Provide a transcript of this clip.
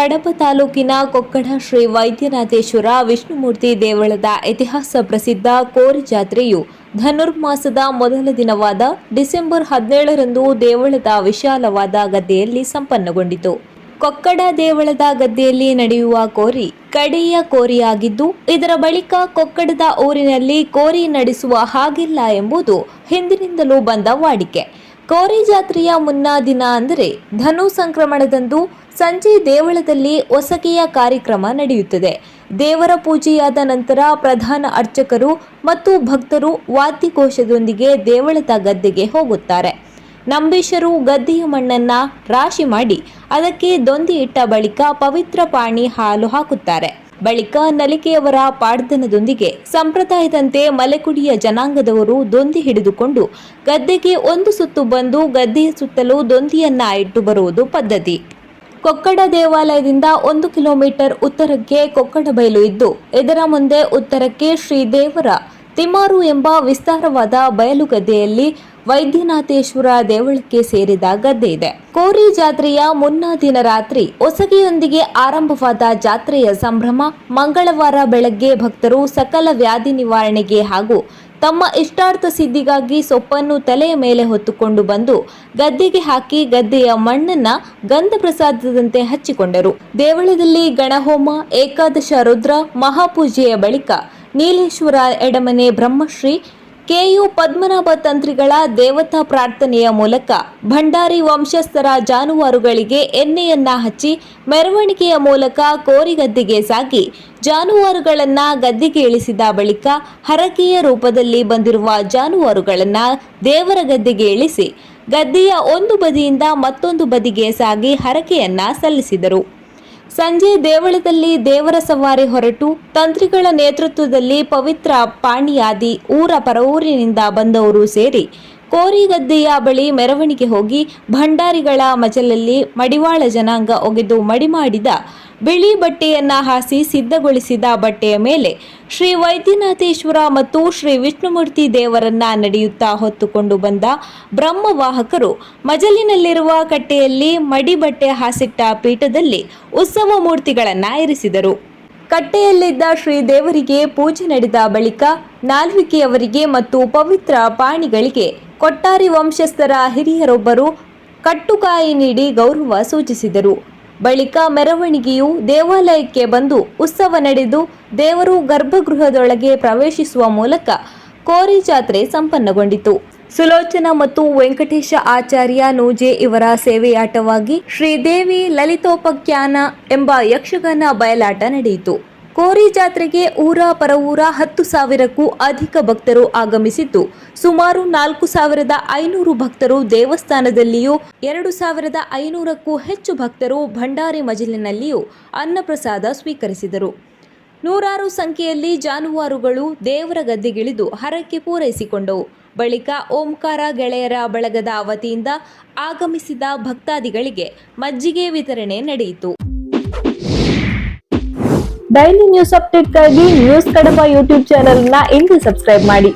ಕಡಬ ತಾಲೂಕಿನ ಕೊಕ್ಕಡ ಶ್ರೀ ವೈದ್ಯನಾಥೇಶ್ವರ ವಿಷ್ಣುಮೂರ್ತಿ ದೇವಳದ ಇತಿಹಾಸ ಪ್ರಸಿದ್ಧ ಕೋರಿ ಜಾತ್ರೆಯು ಧನುರ್ಮಾಸದ ಮೊದಲ ದಿನವಾದ ಡಿಸೆಂಬರ್ ಹದಿನೇಳರಂದು ದೇವಳದ ವಿಶಾಲವಾದ ಗದ್ದೆಯಲ್ಲಿ ಸಂಪನ್ನಗೊಂಡಿತು. ಕೊಕ್ಕಡ ದೇವಳದ ಗದ್ದೆಯಲ್ಲಿ ನಡೆಯುವ ಕೋರಿ ಕಡೆಯ ಕೋರಿಯಾಗಿದ್ದು, ಇದರ ಬಳಿಕ ಕೊಕ್ಕಡದ ಊರಿನಲ್ಲಿ ಕೋರಿ ನಡೆಸುವ ಹಾಗಿಲ್ಲ ಎಂಬುದು ಹಿಂದಿನಿಂದಲೂ ಬಂದ ವಾಡಿಕೆ. ಕೋರಿ ಜಾತ್ರೆಯ ಮುನ್ನಾ ದಿನ ಅಂದರೆ ಧನು ಸಂಕ್ರಮಣದಂದು ಸಂಜೆ ದೇವಳದಲ್ಲಿ ಹೊಸಕೆಯ ಕಾರ್ಯಕ್ರಮ ನಡೆಯುತ್ತದೆ. ದೇವರ ಪೂಜೆಯಾದ ನಂತರ ಪ್ರಧಾನ ಅರ್ಚಕರು ಮತ್ತು ಭಕ್ತರು ವಾದ್ಯಕೋಶದೊಂದಿಗೆ ದೇವಳದ ಗದ್ದೆಗೆ ಹೋಗುತ್ತಾರೆ. ನಂಬೀಶರು ಗದ್ದೆಯ ಮಣ್ಣನ್ನ ರಾಶಿ ಮಾಡಿ ಅದಕ್ಕೆ ದೊಂದಿ ಇಟ್ಟ ಬಳಿಕ ಪವಿತ್ರ ಪಾಣಿ ಹಾಲು ಹಾಕುತ್ತಾರೆ. ಬಳಿಕ ನಲಿಕೆಯವರ ಪಾಡ್ದನದೊಂದಿಗೆ ಸಂಪ್ರದಾಯದಂತೆ ಮಲೆಕುಡಿಯ ಜನಾಂಗದವರು ದೊಂದಿ ಹಿಡಿದುಕೊಂಡು ಗದ್ದೆಗೆ ಒಂದು ಸುತ್ತು ಬಂದು ಗದ್ದೆಯ ಸುತ್ತಲೂ ದೊಂದಿಯನ್ನ ಇಟ್ಟು ಬರುವುದು ಪದ್ಧತಿ. ಕೊಕ್ಕಡ ದೇವಾಲಯದಿಂದ ಒಂದು ಕಿಲೋಮೀಟರ್ ಉತ್ತರಕ್ಕೆ ಕೊಕ್ಕಡ ಬಯಲು ಇದ್ದು, ಇದರ ಮುಂದೆ ಉತ್ತರಕ್ಕೆ ಶ್ರೀದೇವರ ತಿಮಾರು ಎಂಬ ವಿಸ್ತಾರವಾದ ಬಯಲು ಗದ್ದೆಯಲ್ಲಿ ವೈದ್ಯನಾಥೇಶ್ವರ ದೇವಳಕ್ಕೆ ಸೇರಿದ ಗದ್ದೆ ಇದೆ. ಕೋರಿ ಜಾತ್ರೆಯ ಮುನ್ನಾ ದಿನ ರಾತ್ರಿ ಒಸಗೆಯೊಂದಿಗೆ ಆರಂಭವಾದ ಜಾತ್ರೆಯ ಸಂಭ್ರಮ ಮಂಗಳವಾರ ಬೆಳಗ್ಗೆ ಭಕ್ತರು ಸಕಲ ವ್ಯಾಧಿ ನಿವಾರಣೆಗೆ ಹಾಗೂ ತಮ್ಮ ಇಷ್ಟಾರ್ಥ ಸಿದ್ಧಿಗಾಗಿ ಸೊಪ್ಪನ್ನು ತಲೆಯ ಮೇಲೆ ಹೊತ್ತುಕೊಂಡು ಬಂದು ಗದ್ದೆಗೆ ಹಾಕಿ ಗದ್ದೆಯ ಮಣ್ಣನ್ನ ಗಂಧ ಪ್ರಸಾದದಂತೆ ಹಚ್ಚಿಕೊಂಡರು. ದೇವಳದಲ್ಲಿ ಗಣಹೋಮ, ಏಕಾದಶ ರುದ್ರ, ಮಹಾಪೂಜೆಯ ಬಳಿಕ ನೀಲೇಶ್ವರ ಎಡಮನೆ ಬ್ರಹ್ಮಶ್ರೀ, ಕೆಯು ಪದ್ಮನಾಭ ತಂತ್ರಿಗಳ ದೇವತಾ ಪ್ರಾರ್ಥನೆಯ ಮೂಲಕ ಭಂಡಾರಿ ವಂಶಸ್ಥರ ಜಾನುವಾರುಗಳಿಗೆ ಎಣ್ಣೆಯನ್ನ ಹಚ್ಚಿ ಮೆರವಣಿಗೆಯ ಮೂಲಕ ಕೋರಿಗದ್ದೆಗೆ ಸಾಗಿ ಜಾನುವಾರುಗಳನ್ನ ಗದ್ದೆಗೆ ಇಳಿಸಿದ ಬಳಿಕ ಹರಕೆಯ ರೂಪದಲ್ಲಿ ಬಂದಿರುವ ಜಾನುವಾರುಗಳನ್ನ ದೇವರ ಗದ್ದೆಗೆ ಇಳಿಸಿ ಗದ್ದೆಯ ಒಂದು ಬದಿಯಿಂದ ಮತ್ತೊಂದು ಬದಿಗೆ ಸಾಗಿ ಹರಕೆಯನ್ನ ಸಲ್ಲಿಸಿದರು. ಸಂಜೆ ದೇವಳದಲ್ಲಿ ದೇವರ ಸವಾರಿ ಹೊರಟು ತಂತ್ರಿಗಳ ನೇತೃತ್ವದಲ್ಲಿ ಪವಿತ್ರ ಪಾಣಿಯಾದಿ ಊರ ಪರವೂರಿನಿಂದ ಬಂದವರು ಸೇರಿ ಕೋರಿಗದ್ದೆಯ ಬಳಿ ಮೆರವಣಿಗೆ ಹೋಗಿ ಭಂಡಾರಿಗಳ ಮಜಲಲ್ಲಿ ಮಡಿವಾಳ ಜನಾಂಗ ಒಗೆದು ಮಡಿ ಮಾಡಿದ ಬಿಳಿ ಬಟ್ಟೆಯನ್ನ ಹಾಸಿ ಸಿದ್ಧಗೊಳಿಸಿದ ಬಟ್ಟೆಯ ಮೇಲೆ ಶ್ರೀ ವೈದ್ಯನಾಥೇಶ್ವರ ಮತ್ತು ಶ್ರೀ ವಿಷ್ಣುಮೂರ್ತಿ ದೇವರನ್ನ ನಡೆಯುತ್ತಾ ಹೊತ್ತುಕೊಂಡು ಬಂದ ಬ್ರಹ್ಮವಾಹಕರು ಮಜಲಿನಲ್ಲಿರುವ ಕಟ್ಟೆಯಲ್ಲಿ ಮಡಿ ಬಟ್ಟೆ ಹಾಸಿಟ್ಟ ಪೀಠದಲ್ಲಿ ಉತ್ಸವ ಮೂರ್ತಿಗಳನ್ನ ಇರಿಸಿದರು. ಕಟ್ಟೆಯಲ್ಲಿದ್ದ ಶ್ರೀ ದೇವರಿಗೆ ಪೂಜೆ ನಡೆದ ಬಳಿಕ ನಾಲ್ವಿಕೆಯವರಿಗೆ ಮತ್ತು ಪವಿತ್ರ ಪಾಣಿಗಳಿಗೆ ಕೊಟ್ಟಾರಿ ವಂಶಸ್ಥರ ಹಿರಿಯರೊಬ್ಬರು ಕಟ್ಟುಕಾಯಿ ನೀಡಿ ಗೌರವ ಸೂಚಿಸಿದರು. ಬಳಿಕ ಮೆರವಣಿಗೆಯು ದೇವಾಲಯಕ್ಕೆ ಬಂದು ಉತ್ಸವ ನಡೆದು ದೇವರು ಗರ್ಭಗೃಹದೊಳಗೆ ಪ್ರವೇಶಿಸುವ ಮೂಲಕ ಕೋರಿ ಜಾತ್ರೆ ಸಂಪನ್ನಗೊಂಡಿತು. ಸುಲೋಚನಾ ಮತ್ತು ವೆಂಕಟೇಶ ಆಚಾರ್ಯ ನೂಜೆ ಇವರ ಸೇವೆಯಾಟವಾಗಿ ಶ್ರೀದೇವಿ ಲಲಿತೋಪಖ್ಯಾನ ಎಂಬ ಯಕ್ಷಗಾನ ಬಯಲಾಟ ನಡೆಯಿತು. ಕೋರಿ ಜಾತ್ರೆಗೆ ಊರ ಪರವೂರ ಹತ್ತು ಸಾವಿರಕ್ಕೂ ಅಧಿಕ ಭಕ್ತರು ಆಗಮಿಸಿದ್ದು. ಸುಮಾರು ನಾಲ್ಕು ಸಾವಿರದ ಐನೂರು ಭಕ್ತರು ದೇವಸ್ಥಾನದಲ್ಲಿಯೂ, ಎರಡು ಸಾವಿರದ ಐನೂರಕ್ಕೂ ಹೆಚ್ಚು ಭಕ್ತರು ಭಂಡಾರಿ ಮಜಿಲಿನಲ್ಲಿಯೂ ಅನ್ನಪ್ರಸಾದ ಸ್ವೀಕರಿಸಿದರು. ನೂರಾರು ಸಂಖ್ಯೆಯಲ್ಲಿ ಜಾನುವಾರುಗಳು ದೇವರ ಗದ್ದೆಗಿಳಿದು ಹರಕೆ ಪೂರೈಸಿಕೊಂಡವು. ಬಳಿಕ ಓಂಕಾರ ಗೆಳೆಯರ ಬಳಗದ ಅವತಿಯಿಂದ ಆಗಮಿಸಿದ ಭಕ್ತಾದಿಗಳಿಗೆ ಮಜ್ಜಿಗೆ ವಿತರಣೆ ನಡೆಯಿತು. ಡೈಲಿ ನ್ಯೂಸ್ ಅಪ್ಡೇಟ್ಗಾಗಿ ನ್ಯೂಸ್ ಕಡಪ ಯೂಟ್ಯೂಬ್ ಚಾನೆಲ್ನ ಇಂದು ಸಬ್ಸ್ಕ್ರೈಬ್ ಮಾಡಿ.